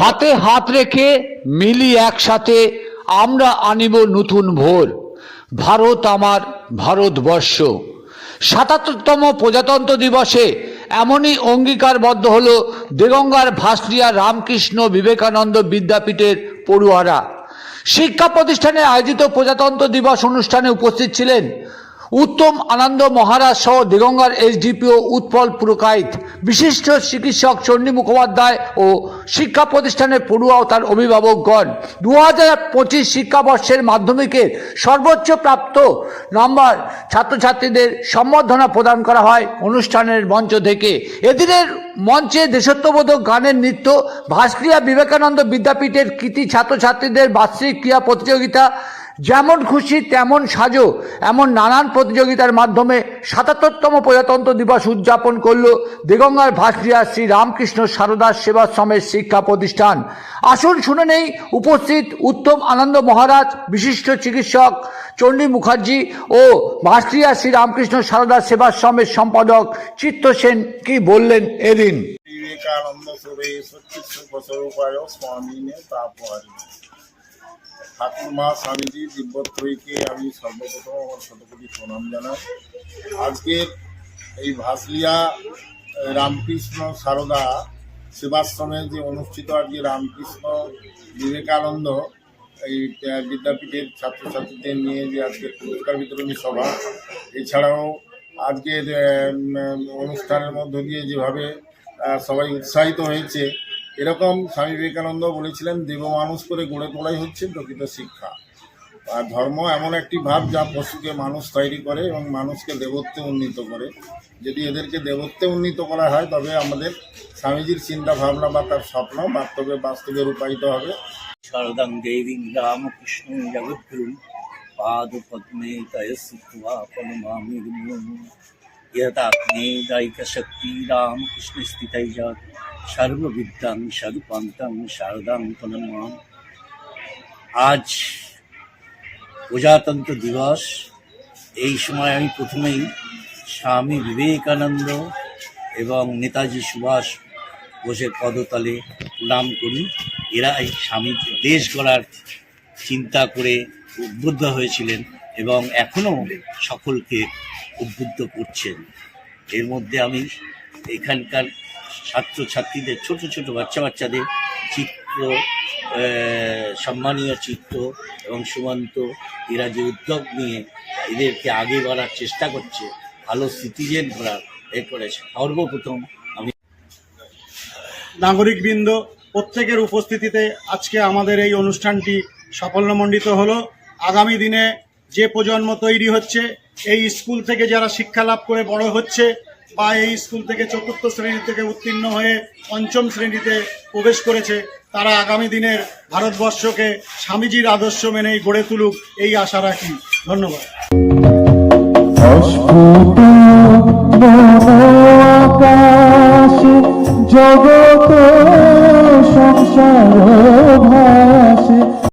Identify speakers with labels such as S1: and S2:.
S1: হাতে হাত রেখে মিলি একসাথে আমরা আনিব নতুন ভোর। ভারত আমার ভারতবর্ষ। সাতাত্তরতম প্রজাতন্ত্র দিবসে এমনই অঙ্গীকারবদ্ধ হল দেগঙ্গার ভাসরিয়া রামকৃষ্ণ বিবেকানন্দ বিদ্যাপীঠের পড়ুয়ারা। শিক্ষা প্রতিষ্ঠানে আয়োজিত প্রজাতন্ত্র দিবস অনুষ্ঠানে উপস্থিত ছিলেন উত্তম আনন্দ মহারাজ সহ দিগঙ্গার এসডিপিও উৎপল পুরকাইত। বিশিষ্ট চিকিৎসক চণ্ডী মুখোপাধ্যায় ও শিক্ষা প্রতিষ্ঠানের পড়ুয়া ও তার অভিভাবকগণ। দু হাজার পঁচিশ শিক্ষাবর্ষের মাধ্যমিকের সর্বোচ্চ প্রাপ্ত নাম্বার ছাত্রছাত্রীদের সম্বর্ধনা প্রদান করা হয় অনুষ্ঠানের মঞ্চ থেকে। এদিনের মঞ্চে দেশত্ববোধক গানের নৃত্য, ভাস্ক্রিয়া বিবেকানন্দ বিদ্যাপীঠের কৃতি ছাত্রছাত্রীদের বার্ষিক ক্রীড়া প্রতিযোগিতা যেমন খুশি, তেমন সাজো। এমন নানান প্রতিযোগিতার মাধ্যমে সাতাত্তরতম প্রজাতন্ত্র দিবস উদযাপন করল দিগঙ্গার ভাসরিয়া শ্রী রামকৃষ্ণ সারদাস সেবাশ্রমের শিক্ষা প্রতিষ্ঠান। আসুন শুনে নেই উপস্থিত উত্তম আনন্দ মহারাজ, বিশিষ্ট চিকিৎসক চণ্ডী মুখার্জি ও ভাসরিয়া শ্রী রামকৃষ্ণ সারদাস সেবাশ্রমের সম্পাদক চিত্ত সেন কি বললেন এদিন?
S2: বিবেকানন্দ তাপহারিণী ঠাকুর মা স্বামীজি দিব্যত্রয়ীকে আমি সর্বপ্রথম আমার শতকোটি প্রণাম জানাই। আজকের এই ভাসলিয়া রামকৃষ্ণ সারদা সেবাশ্রমে যে অনুষ্ঠিত আজকে রামকৃষ্ণ বিবেকানন্দ, এই বিদ্যাপীঠের ছাত্রছাত্রীদের নিয়ে যে আজকে পুরস্কার বিতরণী সভা, এছাড়াও আজকের অনুষ্ঠানের মধ্য দিয়ে যেভাবে সবাই উৎসাহিত হয়েছে এরকম স্বামী বিবেকানন্দ বলেছিলেন দেব মানুষ করে গড়ে তোলাই হচ্ছে প্রকৃত শিক্ষা আর ধর্ম এমন একটি ভাব যা পশুকে মানুষ তৈরি করে এবং মানুষকে দেবত্বে উন্নীত করে যদি এদেরকে দেবত্বে উন্নীত করা হয় তবে আমাদের স্বামীজির চিন্তা ভাবনা বা তার স্বপ্ন বাস্তবে বাস্তবে রূপায়িত হবে
S3: शारदां देवीं रामकृष्णं जगद्गुरुं पादपद्मे तयस्थित्वा प्रणमामि गुरुं यदाग्ने दायिकशक्ति रामकृष्णस्थितैजा সর্ববিদ্যাং সর্বপান্তাং শারদাং প্রণমাম আজ প্রজাতন্ত্র দিবস। এই সময় আমি প্রথমেই স্বামী বিবেকানন্দ এবং নেতাজি সুভাষ বোসের পদতলে প্রণাম করি। এরা এই স্বামী দেশ গড়ার চিন্তা করে উদ্বুদ্ধ হয়েছিলেন এবং এখনও সকলকে উদ্বুদ্ধ করছেন। এর মধ্যে আমি এখানকার ছাত্রছাত্রীদের, ছোট ছোট বাচ্চা বাচ্চাদের চিত্র সম্মানীয় চিত্র এবং সুমন্ত, এরা যে উদ্যোগ নিয়ে এদেরকে আগে বাড়ার চেষ্টা করছে, ভালো সিটিজেন করার এ করেছে। সর্বপ্রথম আমি
S4: নাগরিকবৃন্দ, প্রত্যেকের উপস্থিতিতে আজকে আমাদের এই অনুষ্ঠানটি সাফল্যমণ্ডিত হলো। আগামী দিনে যে প্রজন্ম তৈরি হচ্ছে, এই স্কুল থেকে যারা শিক্ষা লাভ করে বড় হচ্ছে বা এই স্কুল থেকে চতুর্থ শ্রেণি থেকে উত্তীর্ণ হয়ে পঞ্চম শ্রেণীতে প্রবেশ করেছে, তারা আগামী দিনের ভারতবর্ষকে স্বামীজির আদর্শ মেনেই গড়ে তুলুক এই আশা রাখি। ধন্যবাদ।
S5: জগত সংসার ভাসে।